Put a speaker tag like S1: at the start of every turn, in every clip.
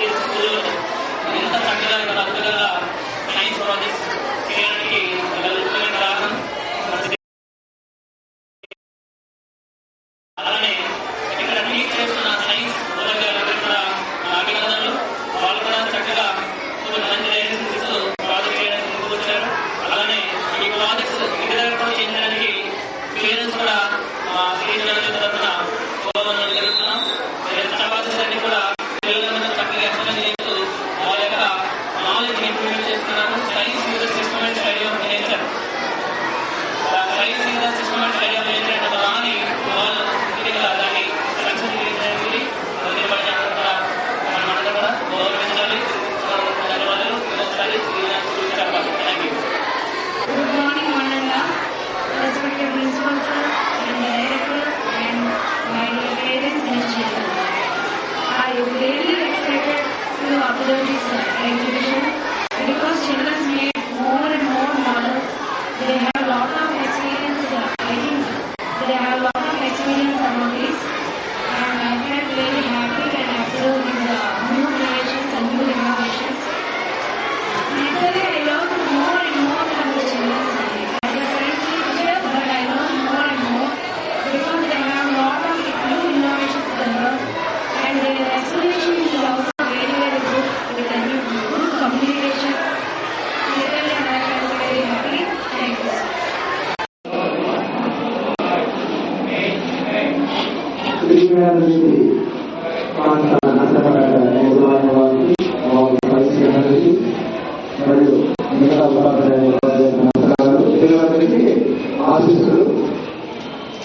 S1: ఎంత చక్కగా ఎంత అద్భుతంగా
S2: శ్రీగారికి వారికి మరియు మిగతా ఉపాధ్యాయుల ఆశిస్తులు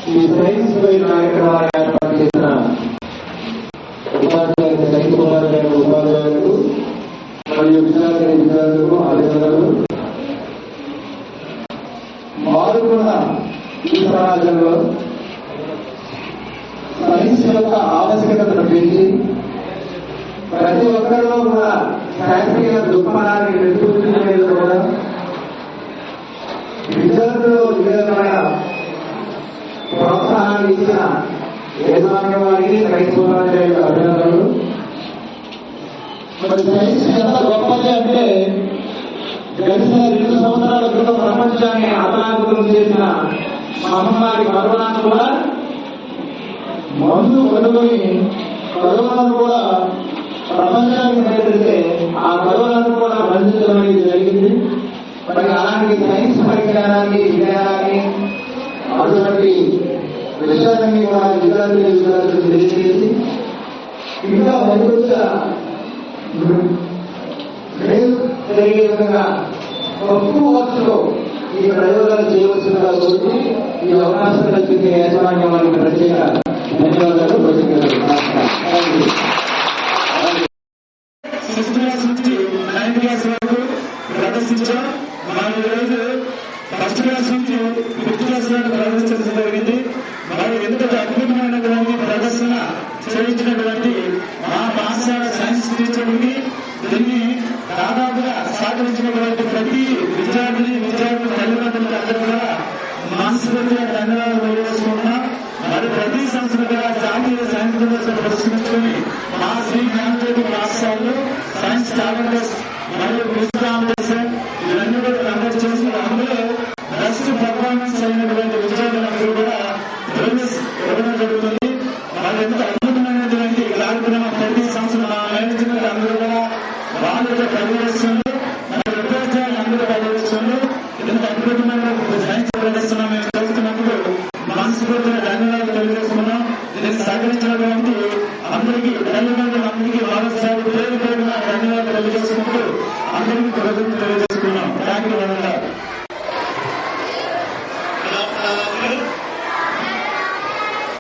S2: ఈ సైన్స్ పై కార్యక్రమాన్ని ఏర్పాటు చేసిన ఉపాధ్యాయులు సైన్స్ ఉపాధ్యాయులు ఉపాధ్యాయులకు మరియు విద్యార్థి విద్యార్థులకు అధికారులు మారుతున్న ఈ సమాజంలో మనిషి యొక్క ఆవశ్యకతను పెంచి ప్రతి ఒక్కరిలో కూడా శాస్త్రీయ దృక్పథాన్ని కూడా విద్యార్థులు విధమైన ప్రోత్సాహాన్ని ఇచ్చిన యాజమాన్యం వారికి సైన్స్ అభినందనలు. మరి సైన్స్ ఎంత గొప్పది అంటే గడిచిన రెండు సంవత్సరాల క్రితం ప్రపంచాన్ని అతలాకుతం చేసిన మహమ్మారి కరోనాను కూడా మందు కనుగొని కరోనాను కూడా ప్రపంచానికి భయపెడితే ఆ కరోనాను కూడా బంధించడం అనేది జరిగింది. మరి అలాంటి సైన్స్ పరిజ్ఞానాన్ని విజ్ఞానాన్ని అటువంటి విషయాన్ని కూడా విద్యార్థులు విద్యార్థులు తెలియజేసి ఇంకా మరింత జరిగే విధంగా తక్కువ ఖర్చులో ఈ ప్రయోగాలు చేయవలసిందిగా కోరుతూ ఈ అవకాశం కల్పించే యాజమాన్యం వారికి ప్రత్యేక ధన్యవాదాలు
S3: క్లాస్ వరకు మనం ఈరోజు ఫస్ట్ క్లాస్ నుంచి ఫిఫ్త్ క్లాస్ వరకు ప్రదర్శించడం జరిగింది మరి ఎంతటి అద్భుతమైనటువంటి ప్రదర్శన చేయించినటువంటి మా పాఠశాల సైన్స్ టీచర్కి దీన్ని దాదాపుగా సహకరించినటువంటి ప్రతి విద్యార్థిని విద్యార్థుల తల్లిదండ్రులకు అందరూ కూడా మనస్ఫూర్తిగా ధన్యవాదాలు వేసుకుంటున్నాం ప్రతి సంవత్సరం కూడా జాతీయ సైన్స్ దినోత్సవం పురస్కరించుకుని మా శ్రీ జ్ఞానజ్యోతి రాష్ట్రాల్లో సైన్స్ టాలెంటర్స్ మరియు క్విజ్ కాంపిటీషన్ ఇవన్నీ కూడా కండక్ట్ చేసి అందులో బెస్ట్ పర్ఫార్మెన్స్ అయినటువంటి విద్యార్థులందరూ కూడా ప్రైజెస్ ఇవ్వడం జరుగుతుంది. మరి ఎంత అద్భుతమైనటువంటి కార్యక్రమం ప్రతి సంవత్సరం మా మేనేజ్మెంట్ అందరూ కూడా వాళ్ళతో పర్యవేక్షణలు మన విద్యార్థులు అందరూ పర్యవేక్షణలు ఇంత అద్భుతమైన ధన్యవాదాలు తెలియజేసినప్పుడు అందరికీ కృతజ్ఞతలు తెలియజేసుకున్నాం థ్యాంక్ యూ